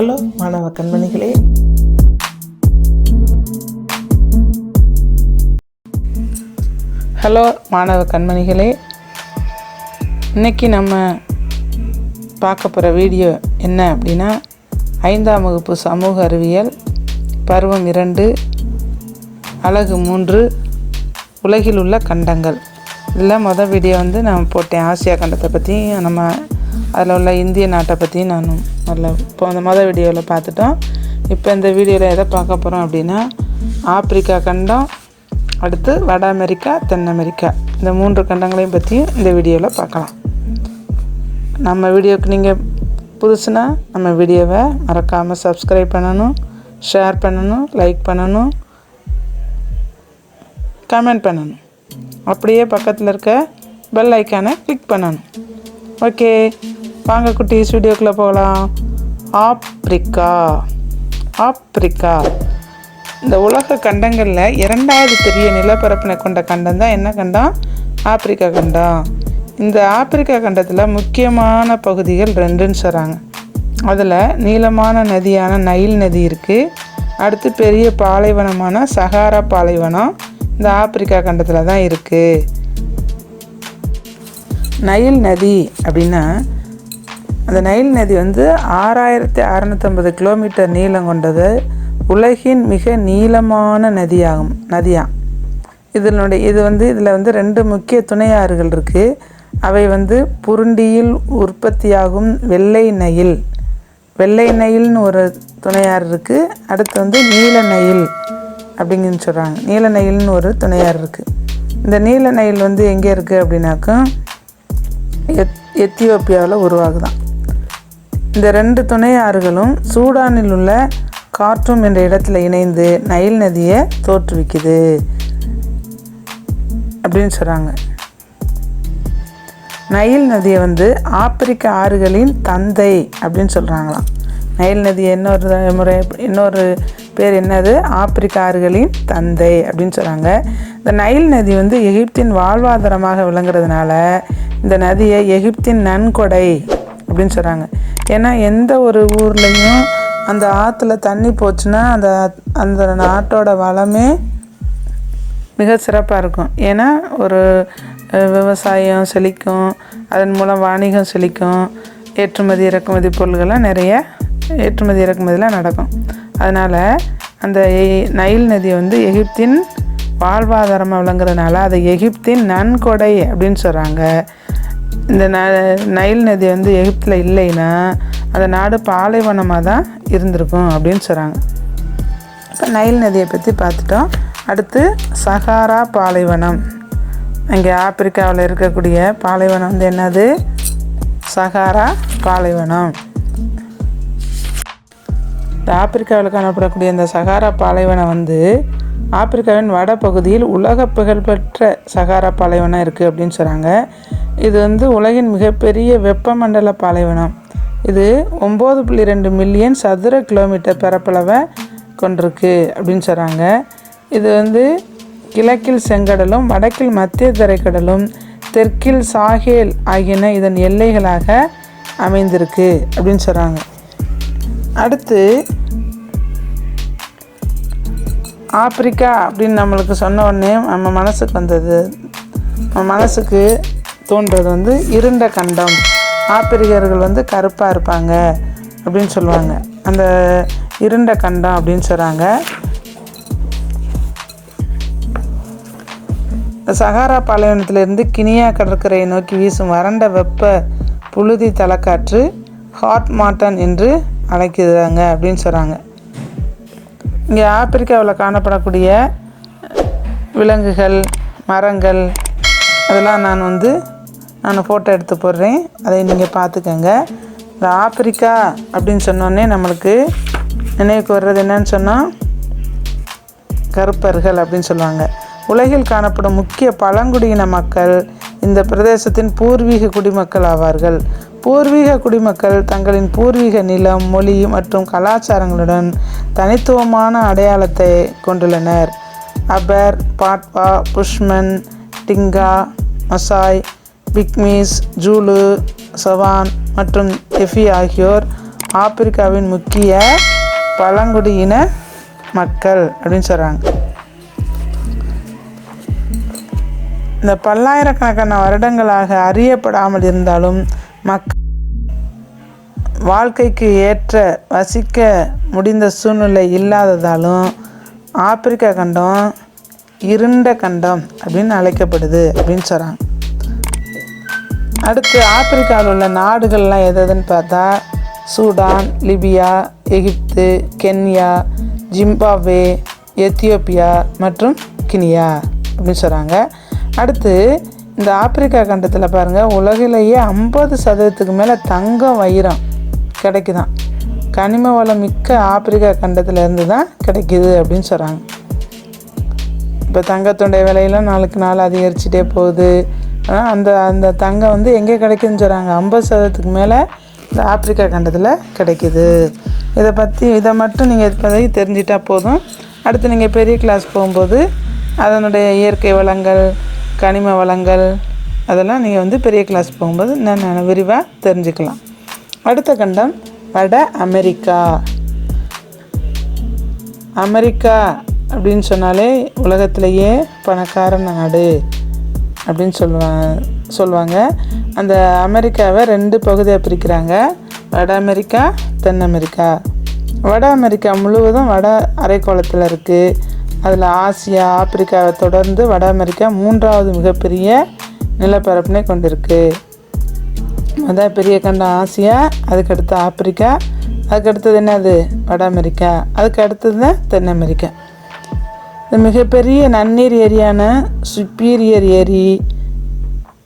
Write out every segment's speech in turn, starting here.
Hello மாணவ கண்மணிகளே. Hello மாணவ கண்மணிகளே. இன்னைக்கு நம்ம பார்க்க போகிற வீடியோ என்ன அப்படின்னா ஐந்தாம் வகுப்பு சமூக அறிவியல் பருவம் இரண்டு அழகு மூன்று உலகில் உள்ள கண்டங்கள். இதில் மொதல் வீடியோ வந்து நான் போட்டேன். ஆசியா கண்டத்தை பற்றியும் நம்ம அதில் உள்ள இந்திய நாட்டை பற்றியும் நான் நல்ல இப்போ அந்த மொதல் வீடியோவில் பார்த்துட்டோம். இப்போ இந்த வீடியோவில் எதை பார்க்க போகிறோம் அப்படின்னா ஆப்பிரிக்கா கண்டம் அடுத்து வட அமெரிக்கா தென் அமெரிக்கா. இந்த மூன்று கண்டங்களையும் பற்றியும் இந்த வீடியோவில் பார்க்கலாம். நம்ம வீடியோவுக்கு நீங்கள் புதுசுனா நம்ம வீடியோவை மறக்காமல் சப்ஸ்கிரைப் பண்ணணும் ஷேர் பண்ணணும் லைக் பண்ணணும் கமெண்ட் பண்ணணும். அப்படியே பக்கத்தில் இருக்க பெல் ஐக்கானை கிளிக் பண்ணணும். ஓகே வாங்க குட்டி ஸ்டுடியோக்குள்ளே போகலாம் ஆப்ரிக்கா ஆப்ரிக்கா இந்த உலக கண்டங்களில் இரண்டாவது பெரிய நிலப்பரப்பினை கொண்ட கண்டம் தான் என்ன கண்டம்? ஆப்பிரிக்கா கண்டம். இந்த ஆப்பிரிக்கா கண்டத்தில் முக்கியமான பகுதிகள் ரெண்டுன்னு சொல்கிறாங்க அதில் நீளமான நதியான நைல் நதி இருக்குது அடுத்து பெரிய பாலைவனமான சஹாரா பாலைவனம் இந்த ஆப்பிரிக்கா கண்டத்தில் தான் இருக்குது நைல் நதி அப்படின்னா அந்த நைல் நதி வந்து ஆறாயிரத்தி அறநூற்றம்பது கிலோமீட்டர் நீளம் கொண்டது உலகின் மிக நீளமான நதியாகும் நதியாம் இதனுடைய இது வந்து இதில் வந்து ரெண்டு முக்கிய துணையாறுகள் இருக்குது அவை வந்து புருண்டியில் உற்பத்தியாகும் வெள்ளை நயில் வெள்ளை நயில்னு ஒரு துணையாறு இருக்குது அடுத்து வந்து நீல நயில் அப்படிங்கன்னு சொல்கிறாங்க நீல நயில்னு ஒரு துணையாறு இருக்குது இந்த நீல நயில் வந்து எங்கே இருக்குது அப்படின்னாக்கா எத் எத்தியோப்பியாவில் உருவாகுதான். இந்த ரெண்டு துணை ஆறுகளும் சூடானில் உள்ள கார்ட்டூம் என்ற இடத்துல இணைந்து நைல் நதியை தோற்றுவிக்குது அப்படின்னு சொல்கிறாங்க நைல் நதியை வந்து ஆப்பிரிக்க ஆறுகளின் தந்தை அப்படின்னு சொல்கிறாங்களாம் நைல் நதி இன்னொரு முறை இன்னொரு பேர் என்னது? ஆப்பிரிக்க ஆறுகளின் தந்தை அப்படின்னு சொல்கிறாங்க இந்த நைல் நதி வந்து எகிப்தின் வாழ்வாதாரமாக விளங்குறதுனால இந்த நதியை எகிப்தின் நன்கொடை அப்படின்னு சொல்கிறாங்க ஏன்னா எந்த ஒரு ஊர்லேயும் அந்த ஆற்றுல தண்ணி போச்சுன்னா அந்த அந்த நாட்டோட வளமே மிக சிறப்பாக இருக்கும். ஏன்னா ஒரு விவசாயம் செழிக்கும் அதன் மூலம் வாணிகம் செழிக்கும் ஏற்றுமதி இறக்குமதி பொருள்கள்லாம் நிறைய ஏற்றுமதி இறக்குமதிலாம் நடக்கும். அதனால் அந்த நைல் நதி வந்து எகிப்தின் வாழ்வாதாரமாக விளங்குறதுனால அதை எகிப்தின் நன்கொடை அப்படின்னு சொல்கிறாங்க இந்த ந நைல் நதி வந்து எகிப்தில் இல்லைன்னா அந்த நாடு பாலைவனமாக தான் இருந்திருக்கும் அப்படின்னு சொல்கிறாங்க இப்போ நைல் நதியை பற்றி பார்த்துட்டோம். அடுத்து சஹாரா பாலைவனம். இங்கே ஆப்பிரிக்காவில் இருக்கக்கூடிய பாலைவனம் வந்து என்னது? சஹாரா பாலைவனம். இந்த ஆப்பிரிக்காவில் காணப்படக்கூடிய இந்த சஹாரா பாலைவனம் வந்து ஆப்பிரிக்காவின் வட பகுதியில் உலக புகழ்பெற்ற சஹாரா பாலைவனம் இருக்குது அப்படின்னு சொல்கிறாங்க இது வந்து உலகின் மிகப்பெரிய வெப்பமண்டல பாலைவனம். இது ஒம்பது புள்ளி ரெண்டு மில்லியன் சதுர கிலோமீட்டர் பரப்பளவை கொண்டிருக்கு அப்படின்னு சொல்கிறாங்க இது வந்து கிழக்கில் செங்கடலும் வடக்கில் மத்திய தரைக்கடலும் தெற்கில் சாஹேல் ஆகியன இதன் எல்லைகளாக அமைந்திருக்கு அப்படின்னு சொல்கிறாங்க அடுத்து ஆப்பிரிக்கா அப்படின்னு நம்மளுக்கு சொன்ன உடனே நம்ம மனசுக்கு வந்தது. நம்ம மனசுக்கு தோன்றது வந்து இருண்ட கண்டம். ஆப்பிரிக்கர்கள் வந்து கருப்பாக இருப்பாங்க அப்படின்னு சொல்லுவாங்க. அந்த இருண்ட கண்டம் அப்படின்னு சொல்கிறாங்க இந்த சஹாரா பாலைவனத்திலிருந்து கினியா கடற்கரையை நோக்கி வீசும் வறண்ட வெப்ப புழுதி தலைக்காற்று ஹாட் மாட்டன் என்று அழைக்கிறாங்க அப்படின்னு சொல்கிறாங்க இங்கே ஆப்பிரிக்காவில் காணப்படக்கூடிய விலங்குகள் மரங்கள் அதெல்லாம் நான் வந்து நான் ஃபோட்டோ எடுத்து போடுறேன். அதை நீங்கள் பார்த்துக்கங்க. இந்த ஆப்பிரிக்கா அப்படின்னு சொன்னோடனே நம்மளுக்கு நினைவுக்கு வர்றது என்னன்னு சொன்னால் கருப்பர்கள் அப்படின்னு சொல்லுவாங்க. உலகில் காணப்படும் முக்கிய பழங்குடியின மக்கள் இந்த பிரதேசத்தின் பூர்வீக குடிமக்கள் ஆவார்கள். பூர்வீக குடிமக்கள் தங்களின் பூர்வீக நிலம் மொழி மற்றும் கலாச்சாரங்களுடன் தனித்துவமான அடையாளத்தை கொண்டுள்ளனர். Afar Batwa Bushman Dinka Maasai Pygmies Zulu Chavan மற்றும் எஃபி ஆகியோர் ஆப்பிரிக்காவின் முக்கிய பழங்குடியின மக்கள் அப்படின்னு சொல்கிறாங்க இந்த பல்லாயிரக்கணக்கான வருடங்களாக அறியப்படாமல் இருந்தாலும் மக் வாழ்க்கைக்கு ஏற்ற வசிக்க முடிந்த சூழ்நிலை இல்லாததாலும் ஆப்பிரிக்கா கண்டம் இருண்ட கண்டம் அப்படின்னு அழைக்கப்படுது அப்படின்னு சொல்கிறாங்க அடுத்து ஆப்பிரிக்காவில் உள்ள நாடுகள்லாம் எது எதுன்னு பார்த்தா Sudan Libya Egypt Kenya Zimbabwe Ethiopia மற்றும் கினியா அப்படின்னு சொல்கிறாங்க அடுத்து இந்த ஆப்பிரிக்கா கண்டத்தில் பாருங்கள் உலகிலேயே ஐம்பது சதவீதத்துக்கு மேலே தங்கம் வைரம் கிடைக்குதான். கனிம வளம் மிக்க ஆப்பிரிக்கா கண்டத்தில் இருந்து தான் கிடைக்கிது அப்படின்னு சொல்கிறாங்க இப்போ தங்கத்துடைய விலையெல்லாம் நாளுக்கு நாள் அதிகரிச்சுட்டே போகுது. அந்த அந்த தங்கம் வந்து எங்கே கிடைக்குதுன்னு சொல்கிறாங்க ஐம்பது சதவீதத்துக்கு மேலே இந்த ஆப்பிரிக்கா கண்டத்தில் கிடைக்குது. இதை பற்றி இதை மட்டும் நீங்கள் இப்போதைக்கு தெரிஞ்சிட்டா போதும். அடுத்து நீங்கள் பெரிய கிளாஸ் போகும்போது அதனுடைய இயற்கை வளங்கள் கனிம வளங்கள் அதெல்லாம் நீங்கள் வந்து பெரிய கிளாஸ் போகும்போது நான் விரிவாக தெரிஞ்சுக்கலாம். அடுத்த கண்டம் வட அமெரிக்கா. அமெரிக்கா அப்படின்னு சொன்னாலே உலகத்திலேயே பணக்கார நாடு. அப்படின்னு சொல்லுவாங்க சொல்லுவாங்க. அந்த அமெரிக்காவை ரெண்டு பகுதியாக பிரிக்கிறாங்க. வட அமெரிக்கா தென் அமெரிக்கா. வட அமெரிக்கா முழுவதும் வட அரைக்கோளத்தில் இருக்குது அதில் ஆசியா ஆப்பிரிக்காவை தொடர்ந்து வட அமெரிக்கா மூன்றாவது மிகப்பெரிய நிலப்பரப்பினை கொண்டிருக்கு. அதான் பெரிய கண்டம் ஆசியா அதுக்கடுத்து ஆப்பிரிக்கா அதுக்கடுத்தது என்னது? வட அமெரிக்கா அதுக்கு அடுத்தது தான் தென் அமெரிக்கா. இந்த மிகப்பெரிய நன்னீர் ஏரியான சுப்பீரியர் ஏரி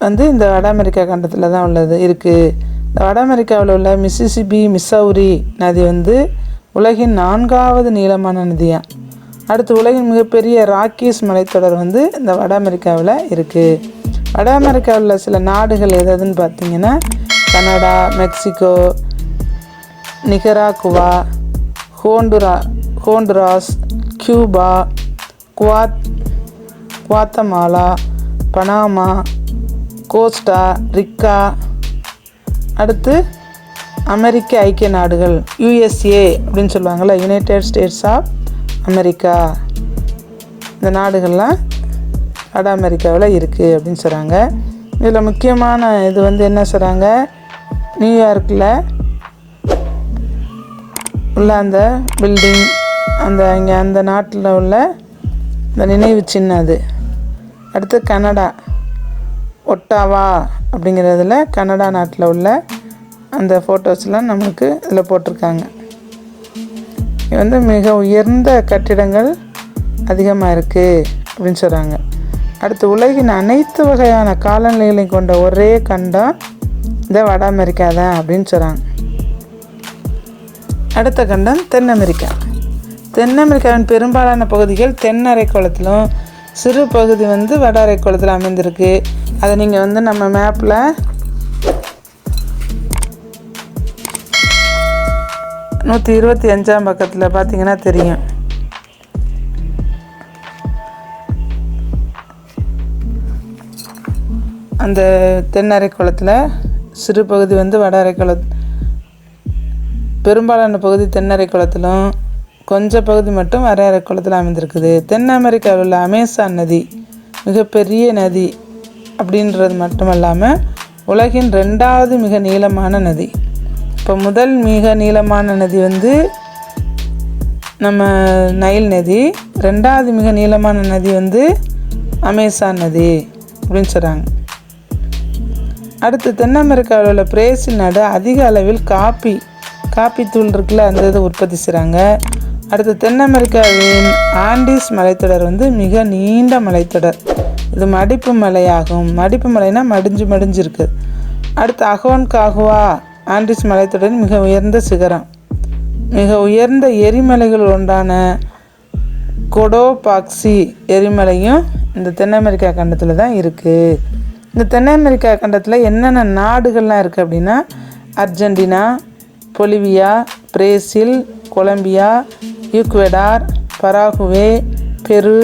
வந்து இந்த வட அமெரிக்கா கண்டத்தில் தான் உள்ளது இருக்குது இந்த வட அமெரிக்காவில் உள்ள மிசிசிபி மிசௌரி நதி வந்து உலகின் நான்காவது நீளமான நதியாக அடுத்து உலகின் மிகப்பெரிய ராக்கீஸ் மலைத்தொடர் வந்து இந்த வட அமெரிக்காவில் இருக்குது வட அமெரிக்காவில் சில நாடுகள் எதுன்னு பார்த்தீங்கன்னா Canada Mexico Nicaragua ஹோண்டுரா Honduras Cuba குவாத் குவாத்தமாலா பனாமா கோஸ்டா ரிக்கா. அடுத்து அமெரிக்க ஐக்கிய நாடுகள் யுஎஸ்ஏ அப்படின்னு சொல்லுவாங்கள்ல யுனைடெட் ஸ்டேட்ஸ் ஆஃப் அமெரிக்கா இந்த நாடுகள்லாம் வட அமெரிக்காவில் இருக்குது அப்படின்னு சொல்கிறாங்க இதில் முக்கியமான இது வந்து என்ன சொல்கிறாங்க நியூயார்க்கில் உள்ள அந்த பில்டிங் அந்த இங்கே அந்த நாட்டில் உள்ள இந்த நினைவு சின்னம் அது. அடுத்து கனடா. ஒட்டாவா அப்படிங்கிறதுல கனடா நாட்டில் உள்ள அந்த ஃபோட்டோஸ்லாம் நமக்கு இதில் போட்டிருக்காங்க. இது வந்து மிக உயர்ந்த கட்டிடங்கள் அதிகமாக இருக்குது அப்படின்னு சொல்கிறாங்க அடுத்து உலகின் அனைத்து வகையான காலநிலைகளையும் கொண்ட ஒரே கண்டம் இந்த வட அமெரிக்கா தான் அப்படின்னு சொல்கிறாங்க அடுத்த கண்டம் தென் அமெரிக்கா. தென் அமெரிக்காவின் பெரும்பாலான பகுதிகள் தென் அரைக்கோளத்திலும் சிறு பகுதி வந்து வட அரைக்கோளத்தில் அமைந்திருக்கு. அதை நீங்கள் வந்து நம்ம மேப்பில் நூற்றி இருபத்தி அஞ்சாம் பக்கத்தில் பார்த்தீங்கன்னா தெரியும். அந்த தென்னரை குளத்தில் சிறு பகுதி வந்து வட அரைக்குள பெரும்பாலான பகுதி தென்னரை குளத்திலும் கொஞ்சம் பகுதி மட்டும் வட குளத்தில் அமைந்திருக்குது. தென் அமெரிக்காவில் உள்ள அமேசான் நதி மிகப்பெரிய நதி அப்படின்றது மட்டும் இல்லாமல் உலகின் ரெண்டாவது மிக நீளமான நதி. இப்போ முதல் மிக நீளமான நதி வந்து நம்ம நைல் நதி ரெண்டாவது மிக நீளமான நதி வந்து அமேசான் நதி அப்படின்னு சொல்கிறாங்க அடுத்து தென் அமெரிக்காவில் உள்ள பிரேசில் நாடு அதிக அளவில் காப்பி காப்பி தூள் இருக்குல்ல அந்த இதை உற்பத்தி செய்கிறாங்க அடுத்து தென் அமெரிக்காவின் ஆண்டிஸ் மலைத்தொடர் வந்து மிக நீண்ட மலைத்தொடர். இது மடிப்பு மலையாகும். மடிப்பு மலைனா மடிஞ்சு மடிஞ்சு இருக்குது அடுத்து அகோன் காகுவா ஆண்டிஸ் மலைத்தொடரின் மிக உயர்ந்த சிகரம். மிக உயர்ந்த எரிமலைகள் ஒன்றான கொடோபாக்சி எரிமலையும் இந்த தென் அமெரிக்கா கண்டத்தில் தான் இருக்குது இந்த தென் அமெரிக்கா கண்டத்தில் என்னென்ன நாடுகள்லாம் இருக்குது அப்படின்னா Argentina Bolivia Brazil Colombia Ecuador Paraguay Peru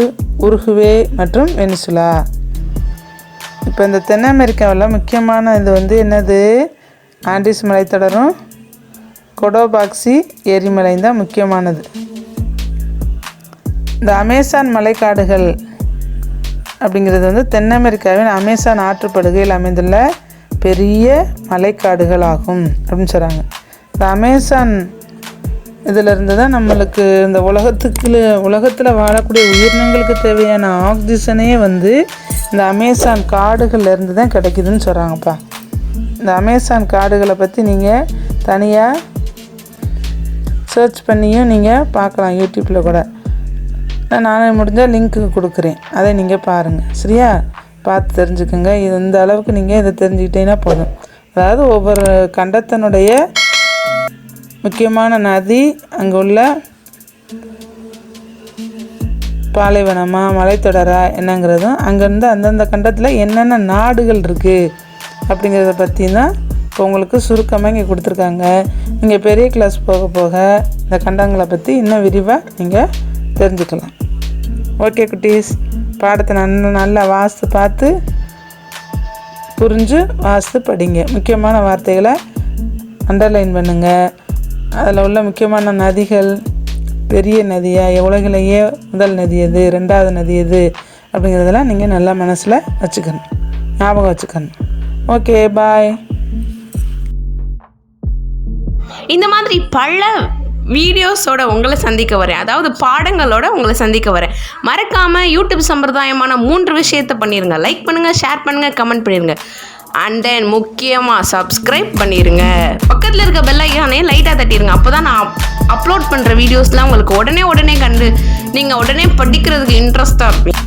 Uruguay மற்றும் வெனிசுலா. இப்போ இந்த தென் அமெரிக்காவில் முக்கியமான இது வந்து என்னது? ஆண்டிஸ் மலைத்தொடரும் கொடோபாக்சி எரிமலை தான் முக்கியமானது. இந்த அமேசான் மலைக்காடுகள் அப்படிங்கிறது வந்து தென் அமெரிக்காவின் அமேசான் ஆற்றுப்படுகையில் அமைந்துள்ள பெரிய மலைக்காடுகள் ஆகும் அப்படின்னு சொல்கிறாங்க இந்த அமேசான் இதிலிருந்து தான் நம்மளுக்கு இந்த உலகத்துக்கு உலகத்தில் வாழக்கூடிய உயிரினங்களுக்கு தேவையான ஆக்சிஜனே வந்து இந்த அமேசான் காடுகள்லேருந்து தான் கிடைக்குதுன்னு சொல்கிறாங்கப்பா இந்த அமேசான் காடுகளை பற்றி நீங்கள் தனியாக சர்ச் பண்ணியும் நீங்கள் பார்க்கலாம் யூடியூப்பில் கூட. நான் நானே முடிஞ்சால் லிங்க்கு கொடுக்குறேன். அதை நீங்கள் பாருங்கள் சரியா? பார்த்து தெரிஞ்சுக்கோங்க. இது இந்த அளவுக்கு நீங்கள் இதை தெரிஞ்சுக்கிட்டீங்கன்னா போதும். அதாவது ஒவ்வொரு கண்டத்தினுடைய முக்கியமான நதி அங்கே உள்ள பாலைவனமா மலைத்தொடரா என்னங்கிறதும் அங்கேருந்து அந்தந்த கண்டத்தில் என்னென்ன நாடுகள் இருக்குது அப்படிங்கிறத பற்றி தான் இப்போ உங்களுக்கு சுருக்கமாக இங்கே கொடுத்துருக்காங்க. நீங்கள் பெரிய கிளாஸ் போக போக இந்த கண்டங்களை பற்றி இன்னும் விரிவாக நீங்கள் தெரிஞ்சுக்கலாம். ஓகே குட்டீஸ். பாடத்தை நல்ல நல்லா வாசித்து பார்த்து புரிஞ்சு வாசித்து படிங்க. முக்கியமான வார்த்தைகளை அண்டர்லைன் பண்ணுங்கள் அதில் உள்ள முக்கியமான நதிகள் பெரிய நதியாக உலகிலேயே முதல் நதி எது ரெண்டாவது நதி எது அப்படிங்கிறதெல்லாம் நீங்கள் நல்லா மனசில் வச்சுக்கணும். ஞாபகம் வச்சுக்கணும். Okay bye. இந்த மாதிரி பல வீடியோஸோட உங்களை சந்திக்க வரேன். அதாவது பாடங்களோட உங்களை சந்திக்க வரேன். மறக்காமல் யூடியூப் சம்பிரதாயமான மூன்று விஷயத்தை பண்ணிடுங்க லைக் பண்ணுங்கள் ஷேர் பண்ணுங்கள் கமெண்ட் பண்ணிடுங்க அண்ட் தென் முக்கியமாக சப்ஸ்கிரைப் பண்ணிடுங்க பக்கத்தில் இருக்க பெல் ஐக்கானே லைட்டாக தட்டிடுங்க அப்போ தான் நான் அப்லோட் பண்ணுற வீடியோஸ்லாம் உங்களுக்கு உடனே உடனே கண்டு நீங்கள் உடனே படிக்கிறதுக்கு இன்ட்ரெஸ்ட்டாக இருப்பீங்க.